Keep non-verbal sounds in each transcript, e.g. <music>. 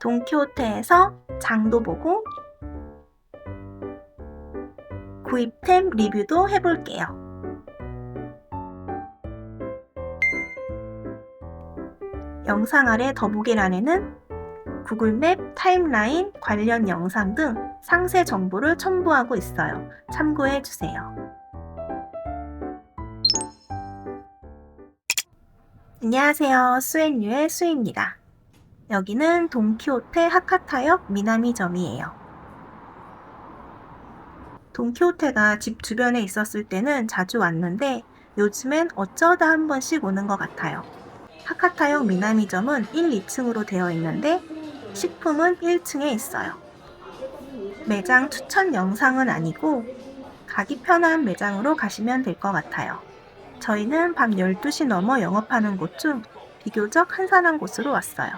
돈키호테에서 장도 보고 구입템 리뷰도 해볼게요. 영상 아래 더보기란에는 구글맵, 타임라인, 관련 영상 등 상세 정보를 첨부하고 있어요. 참고해 주세요. 안녕하세요. 수앤유의 수입니다. 여기는 돈키호테 하카타역 미나미점이에요. 돈키호테가 집 주변에 있었을 때는 자주 왔는데 요즘엔 어쩌다 한 번씩 오는 것 같아요. 하카타역 미나미점은 1, 2층으로 되어 있는데 식품은 1층에 있어요. 매장 추천 영상은 아니고 가기 편한 매장으로 가시면 될 것 같아요. 저희는 밤 12시 넘어 영업하는 곳 중 비교적 한산한 곳으로 왔어요.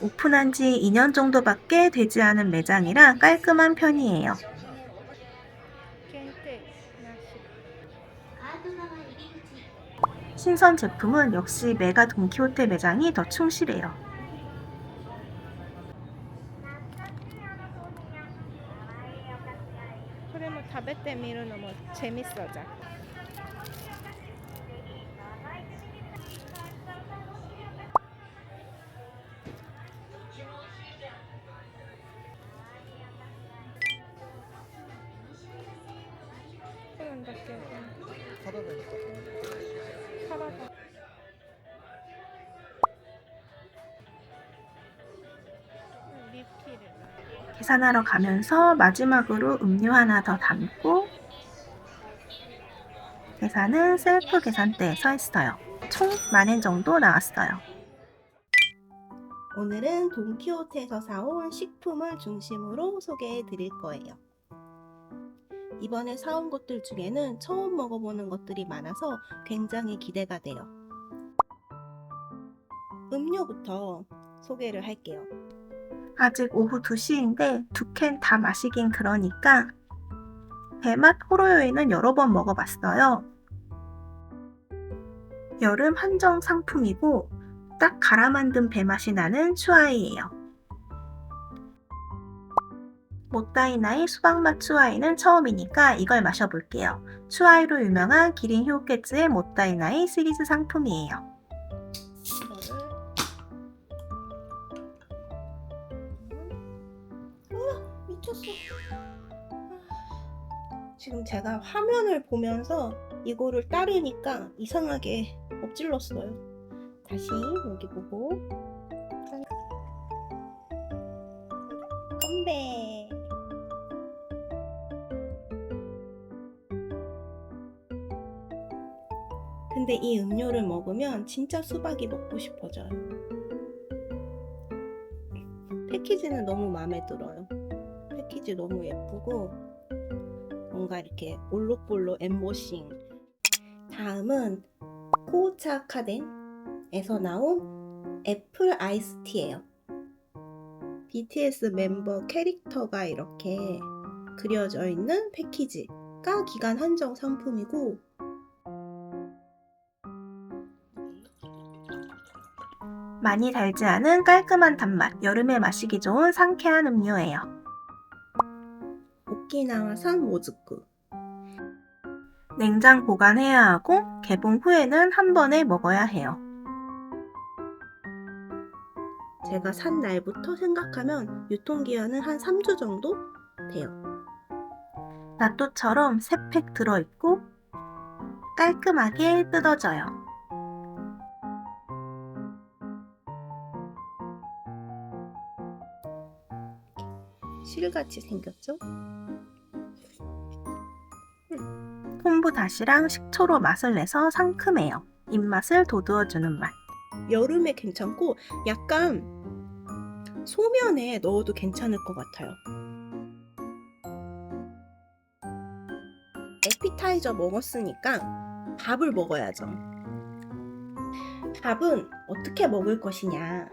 오픈한 지 2년 정도밖에 되지 않은 매장이라 깔끔한 편이에요. 限定なし。 신선 제품은 역시 메가 돈키호테 매장이 더 충실해요. これも食べてみるのも재밌어じ 살아다녔었거든요. 계산하러 가면서 마지막으로 음료 하나 더 담고 계산은 셀프 계산대에서 했어요. 총 만엔 정도 나왔어요. 오늘은 돈키호테에서 사온 식품을 중심으로 소개해 드릴 거예요. 이번에 사온 것들 중에는 처음 먹어보는 것들이 많아서 굉장히 기대가 돼요. 음료부터 소개를 할게요. 아직 오후 2시인데 두 캔 다 마시긴 그러니까 배맛 호로요이는 여러 번 먹어봤어요. 여름 한정 상품이고 딱 갈아 만든 배맛이 나는 추아이예요. 모따이나이 수박맛 추아이는 처음이니까 이걸 마셔볼게요. 추아이로 유명한 기린 효케츠의 모따이나이 시리즈 상품이에요. 지금 제가 화면을 보면서 이거를 따르니까 이상하게 엎질렀어요. 다시 여기 보고 짠. 건배. 근데 이 음료를 먹으면 진짜 수박이 먹고 싶어져요. 패키지는 너무 마음에 들어요. 패키지 너무 예쁘고 뭔가 이렇게 올록볼록 엠보싱. 다음은 코우차 카덴에서 나온 애플 아이스티예요. BTS 멤버 캐릭터가 이렇게 그려져 있는 패키지가 기간 한정 상품이고 많이 달지 않은 깔끔한 단맛, 여름에 마시기 좋은 상쾌한 음료예요. 오키나와산 모즈쿠. 냉장 보관해야 하고 개봉 후에는 한 번에 먹어야 해요. 제가 산 날부터 생각하면 유통기한은 한 3주 정도 돼요. 나또처럼 3팩 들어있고 깔끔하게 뜯어져요. 실같이 생겼죠? 콤부 다시랑 식초로 맛을 내서 상큼해요. 입맛을 돋우어주는 맛. 여름에 괜찮고 약간 소면에 넣어도 괜찮을 것 같아요. 에피타이저 먹었으니까 밥을 먹어야죠. 밥은 어떻게 먹을 것이냐?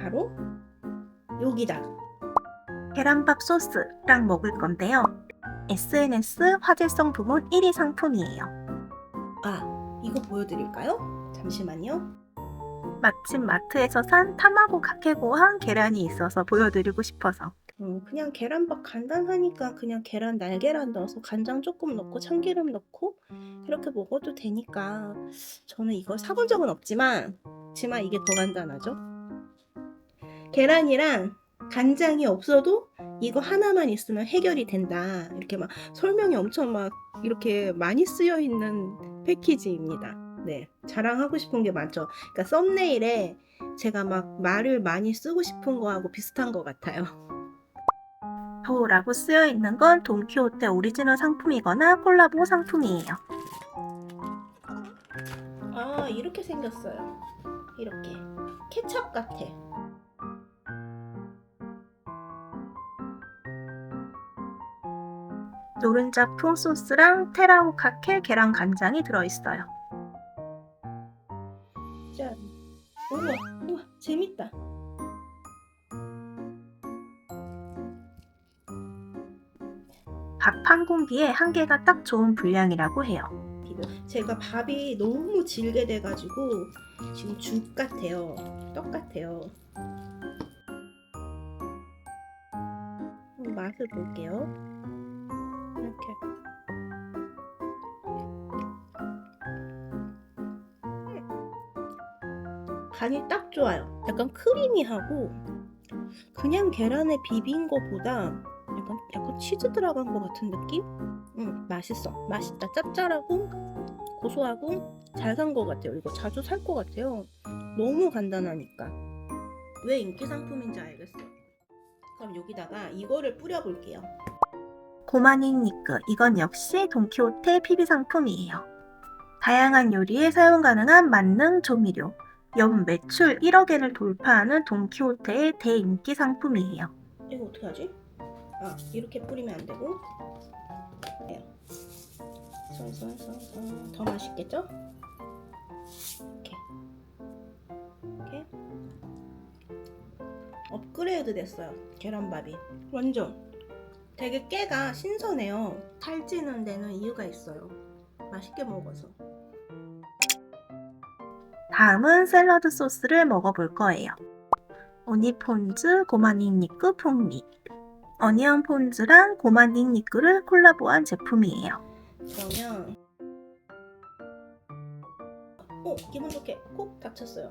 바로 여기다. 계란밥 소스랑 먹을 건데요. SNS 화제성 부문 1위 상품이에요. 아, 이거 보여드릴까요? 잠시만요. 마침 마트에서 산 타마고 카케고한 계란이 있어서 보여드리고 싶어서. 음, 그냥 계란밥 간단하니까 그냥 계란 날계란 넣어서 간장 조금 넣고 참기름 넣고 이렇게 먹어도 되니까 저는 이걸 사본 적은 없지만 지만 이게 더 간단하죠. 계란이랑 간장이 없어도 이거 하나만 있으면 해결이 된다. 이렇게 막 설명이 엄청 막 이렇게 많이 쓰여 있는 패키지입니다. 네, 자랑하고 싶은 게 많죠. 그러니까 썸네일에 제가 막 말을 많이 쓰고 싶은 거하고 비슷한 것 같아요. <laughs> 도라고 쓰여 있는 건 돈키호테 오리지널 상품이거나 콜라보 상품이에요. 아 이렇게 생겼어요 이렇게 케첩 같아 노른자 풍 소스랑 테라오 카케 계란 간장이 들어있어요. 짠 우와 우와 재밌다 밥 한 공기에 한 개가 딱 좋은 분량이라고 해요. 제가 밥이 너무 질게 돼가지고 지금 죽 같아요 떡 같아요 맛을 볼게요 이렇게 음. 간이 딱 좋아요 약간 크리미하고 그냥 계란에 비빈 거보다 약간, 약간 치즈 들어간 것 같은 느낌? 응, 맛있어. 맛있다. 짭짤하고 고소하고 잘 산 것 같아요. 이거 자주 살 것 같아요. 너무 간단하니까. 왜 인기 상품인지 알겠어요. 그럼 여기다가 이거를 뿌려볼게요. 고마닝니크 이건 역시 돈키호테 PB 상품이에요. 다양한 요리에 사용 가능한 만능 조미료. 연 매출 1억 엔을 돌파하는 돈키호테의 대인기 상품이에요. 이거 어떻게 하지? 아, 이렇게 뿌리면 안 되고. 네. 썰썰썰썰. 더 맛있겠죠? 업그레이드 됐어요. 계란밥이. 완전. 되게 깨가 신선해요. 살찌는 데는 이유가 있어요. 맛있게 먹어서. 다음은 샐러드 소스를 먹어볼 거예요. 오니폰즈 고마닝 니크 풍미. 어니언 폰즈랑 고마닝 니크를 콜라보한 제품이에요. 그러면 어 기분 좋게 콕 닥쳤어요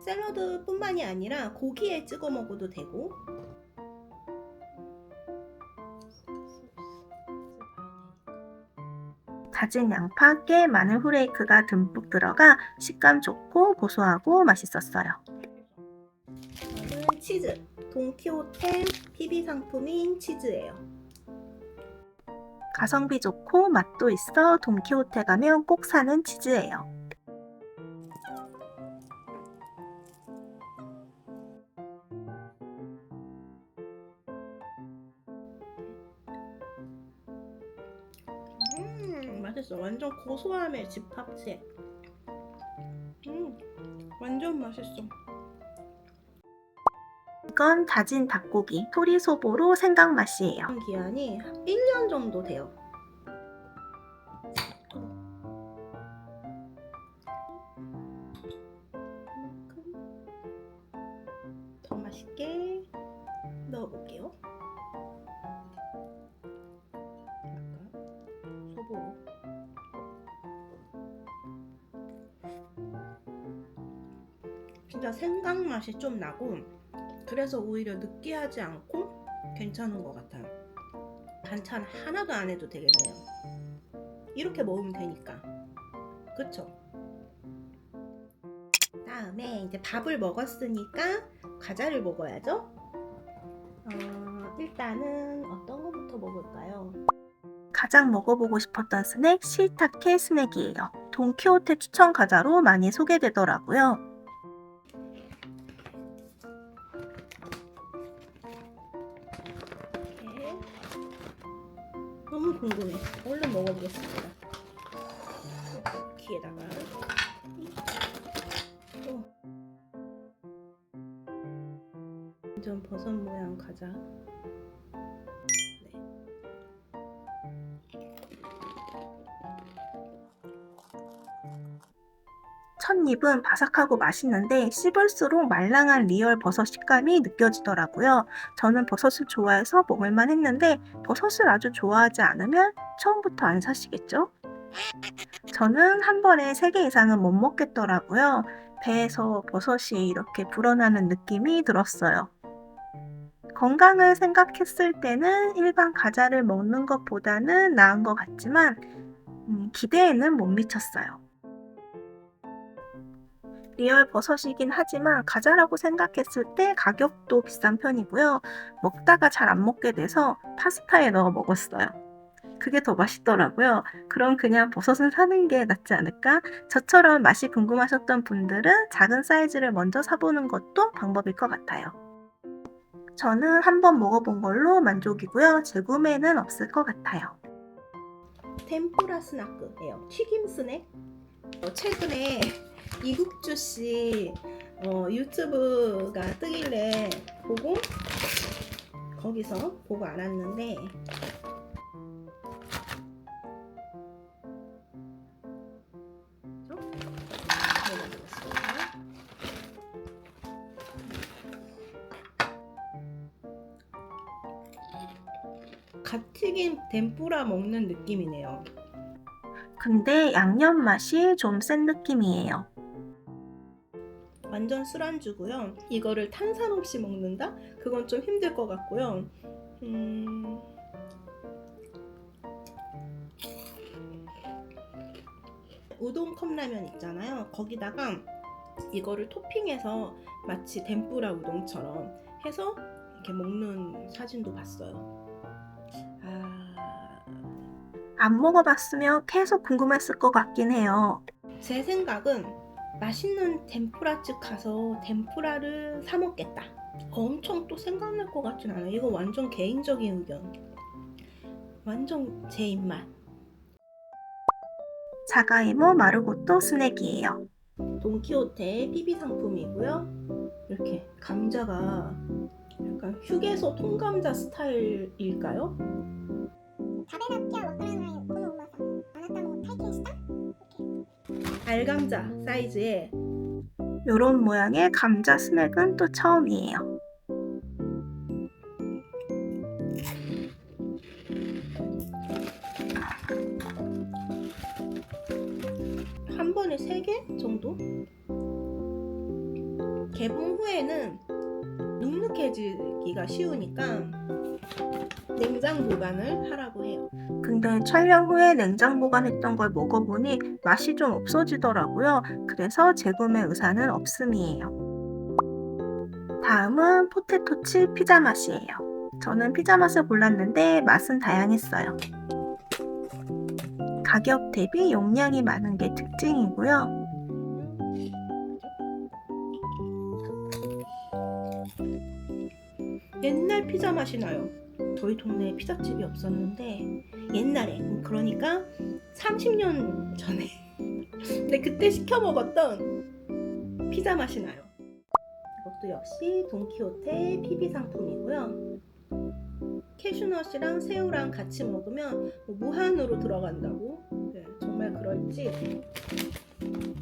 샐러드뿐만이 아니라 고기에 찍어 먹어도 되고 다진 양파, 깨, 마늘 후레이크가 듬뿍 들어가 식감 좋고 고소하고 맛있었어요. 이거는 치즈 돈키호테 PB 상품인 치즈예요 가성비 좋고 맛도 있어 돈키호테 가면 꼭 사는 치즈예요. 고소함의 집합체 음 완전 맛있어 이건 다진 닭고기, 토리소보로 생강 맛이에요. 기한이 1년 정도 돼요. 생강 맛이 좀 나고 그래서 오히려 느끼하지 않고 괜찮은 것 같아요. 반찬 하나도 안 해도 되겠네요. 이렇게 먹으면 되니까. 그쵸? 다음에 이제 밥을 먹었으니까 과자를 먹어야죠. 어, 일단은 어떤 거부터 먹을까요? 가장 먹어보고 싶었던 스낵 시타케 스낵이에요. 돈키호테 추천 과자로 많이 소개되더라고요. 완전 버섯 모양 과자. 네. 첫 입은 바삭하고 맛있는데 씹을수록 말랑한 리얼 버섯 식감이 느껴지더라고요. 저는 버섯을 좋아해서 먹을만 했는데 버섯을 아주 좋아하지 않으면 처음부터 안 사시겠죠? 저는 한 번에 3개 이상은 못 먹겠더라고요. 배에서 버섯이 이렇게 불어나는 느낌이 들었어요. 건강을 생각했을 때는 일반 과자를 먹는 것보다는 나은 것 같지만 음, 기대에는 못 미쳤어요. 리얼 버섯이긴 하지만 과자라고 생각했을 때 가격도 비싼 편이고요. 먹다가 잘 안 먹게 돼서 파스타에 넣어 먹었어요. 그게 더 맛있더라고요. 그럼 그냥 버섯은 사는 게 낫지 않을까? 저처럼 맛이 궁금하셨던 분들은 작은 사이즈를 먼저 사보는 것도 방법일 것 같아요. 저는 한 번 먹어본 걸로 만족이고요. 재구매는 없을 것 같아요. 템푸라 스나크예요. 튀김 스낵. 어, 최근에 <laughs> 이국주 씨 어, 유튜브가 뜨길래 보고 거기서 보고 알았는데 덴뿌라 먹는 느낌이네요. 근데 양념 맛이 좀 센 느낌이에요. 완전 술안주고요. 이거를 탄산 없이 먹는다? 그건 좀 힘들 것 같고요. 음... 우동 컵라면 있잖아요. 거기다가 이거를 토핑해서 마치 덴뿌라 우동처럼 해서 이렇게 먹는 사진도 봤어요. 안 먹어봤으면 계속 궁금했을 것 같긴 해요. 제 생각은 맛있는 덴푸라집 가서 덴푸라를 사 먹겠다. 엄청 또 생각날 것 같진 않아요. 이거 완전 개인적인 의견. 완전 제 입맛. 자가이모 마르고또 스낵이에요. 돈키호테 PB 상품이고요. 이렇게 감자가 약간 휴게소 통감자 스타일일까요? 알감자 사이즈에 요런 모양의 감자 스낵은 또 처음이에요. 한 번에 3개 정도? 개봉 후에는 눅눅해지기가 쉬우니까 냉장 보관을 하라고 해요. 근데 촬영 후에 냉장 보관했던 걸 먹어보니 맛이 좀 없어지더라고요. 그래서 재구매 의사는 없음이에요. 다음은 포테토칩 피자 맛이에요. 저는 피자 맛을 골랐는데 맛은 다양했어요. 가격 대비 용량이 많은 게 특징이고요. 옛날 피자 맛이 나요. 저희 동네에 피자집이 없었는데 옛날에 음, 그러니까 30년 전에 <laughs> 근데 그때 시켜 먹었던 피자 맛이 나요. 이것도 역시 돈키호테 PB 상품이고요. 캐슈넛이랑 새우랑 같이 먹으면 뭐 무한으로 들어간다고 네, 정말 그럴지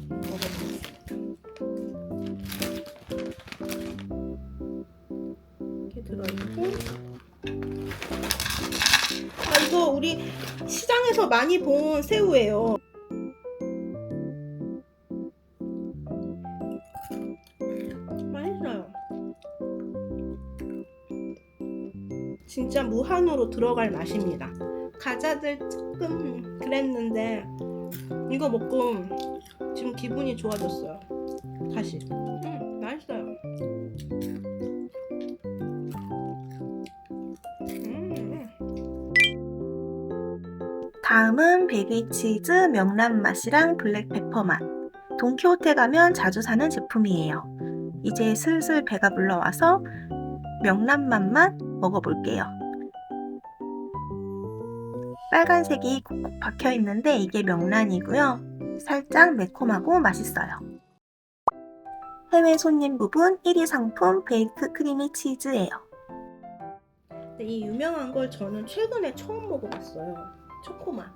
먹어보겠습니다. 이렇게 들어있고 우리 시장에서 많이 본 새우예요. 맛있어요. 진짜 무한으로 들어갈 맛입니다. 과자들 조금 그랬는데 이거 먹고 지금 기분이 좋아졌어요. 다시. 다음은 베리 치즈 명란 맛이랑 블랙페퍼 맛. 돈키호테 가면 자주 사는 제품이에요. 이제 슬슬 배가 불러와서 명란 맛만 먹어볼게요. 빨간색이 콕콕 박혀 있는데 이게 명란이고요. 살짝 매콤하고 맛있어요. 해외 손님 부분 1위 상품 베이크 크리미 치즈예요. 근데 이 유명한 걸 저는 최근에 처음 먹어봤어요. 초코맛.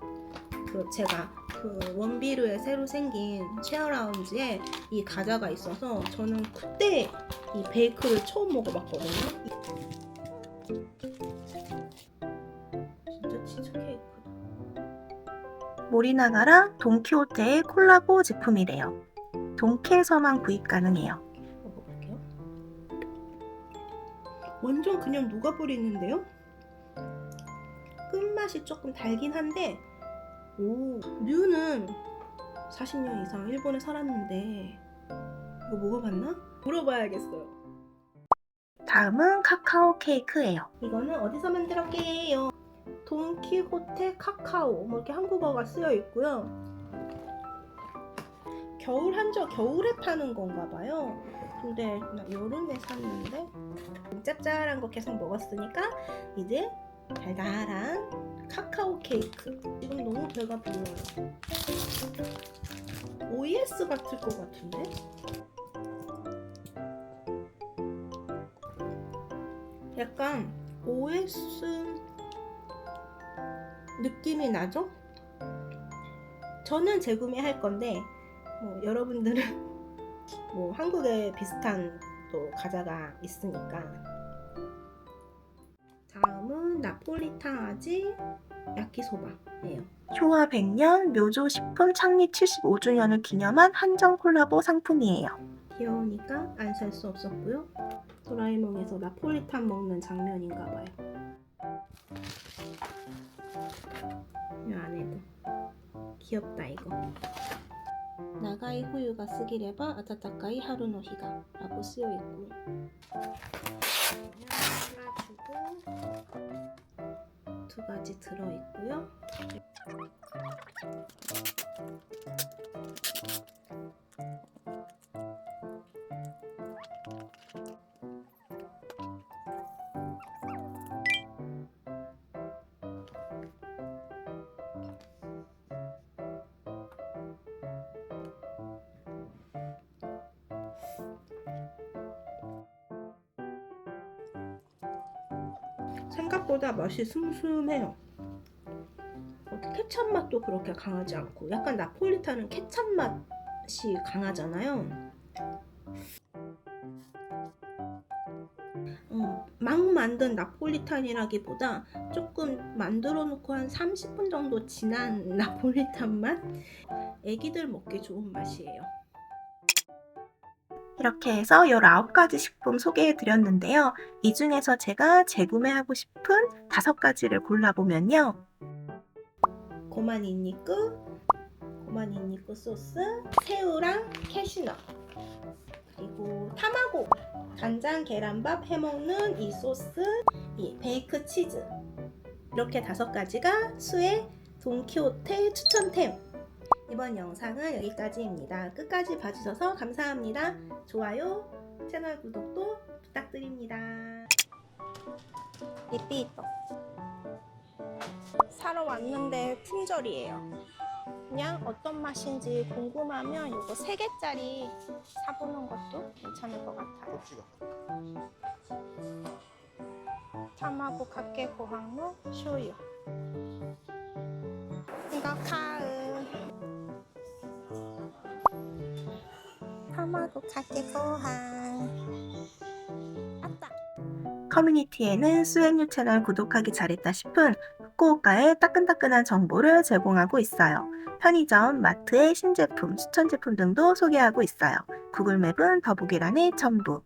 그 제가 그 원비루에 새로 생긴 쉐어라운지에 이 과자가 있어서 저는 그때 이 베이크를 처음 먹어봤거든요. 진짜 치즈 케이크다. 모리나가랑 돈키호테의 콜라보 제품이래요. 돈키에서만 구입 가능해요. 먹어볼게요. 완전 그냥 녹아버리는데요? 끝맛이 조금 달긴 한데 오 류는 40년 이상 일본에 살았는데 이거 먹어봤나? 물어봐야겠어요. 다음은 카카오 케이크예요. 이거는 어디서 만들었게요? 돈키호테 카카오 뭐 이렇게 한국어가 쓰여 있고요. 겨울 한저 겨울에 파는 건가 봐요. 근데 나 여름에 샀는데 짭짤한 거 계속 먹었으니까 이제 달달한 카카오 케이크. 지금 너무 배가 불러요. OS 같을 것 같은데? 약간 OS 느낌이 나죠? 저는 재구매할 건데 뭐 여러분들은 <laughs> 뭐 한국에 비슷한 또 과자가 있으니까 나폴리탄 아지 야키소바예요. 효와 100년 묘조 식품 창립 75주년을 기념한 한정 콜라보 상품이에요. 귀여우니까 안 살 수 없었고요. 도라에몽에서 나폴리탄 먹는 장면인가 봐요. 이 안에도 귀엽다 이거. 나가이 후유가 쓰기레바 아타타카이 하루노 히가 라고 쓰여 있고 깔아주고 두 가지 들어 있고요. 생각보다 맛이 슴슴해요. 어, 케찹 맛도 그렇게 강하지 않고 약간 나폴리탄은 케찹 맛이 강하잖아요. 어, 막 만든 나폴리탄이라기보다 조금 만들어 놓고 한 30분 정도 지난 <laughs> 나폴리탄 맛? 애기들 먹기 좋은 맛이에요. 이렇게 해서 19가지 식품 소개해 드렸는데요. 이 중에서 제가 재구매하고 싶은 5가지를 골라보면요. 고만 닌니쿠 소스, 새우랑 캐시넛, 그리고 타마고, 간장 계란밥 해먹는 이 소스, 이 베이크 치즈 이렇게 다섯 가지가 수의 돈키호테 추천템. 이번 영상은 여기까지입니다. 끝까지 봐주셔서 감사합니다. 좋아요, 채널 구독도 부탁드립니다. 리피또. 사러 왔는데 품절이에요. 그냥 어떤 맛인지 궁금하면 이거 3개짜리 사보는 것도 괜찮을 것 같아요. 타마고 각계 고항로 쇼유. 이거 카 으. 타마고 각계 고항. 아따. 커뮤니티에는 수행유 채널 구독하기 잘했다 싶은 후쿠오카의 따끈따끈한 정보를 제공하고 있어요. 편의점, 마트의 신제품, 추천 제품 등도 소개하고 있어요. 구글 맵은 더보기란에 첨부.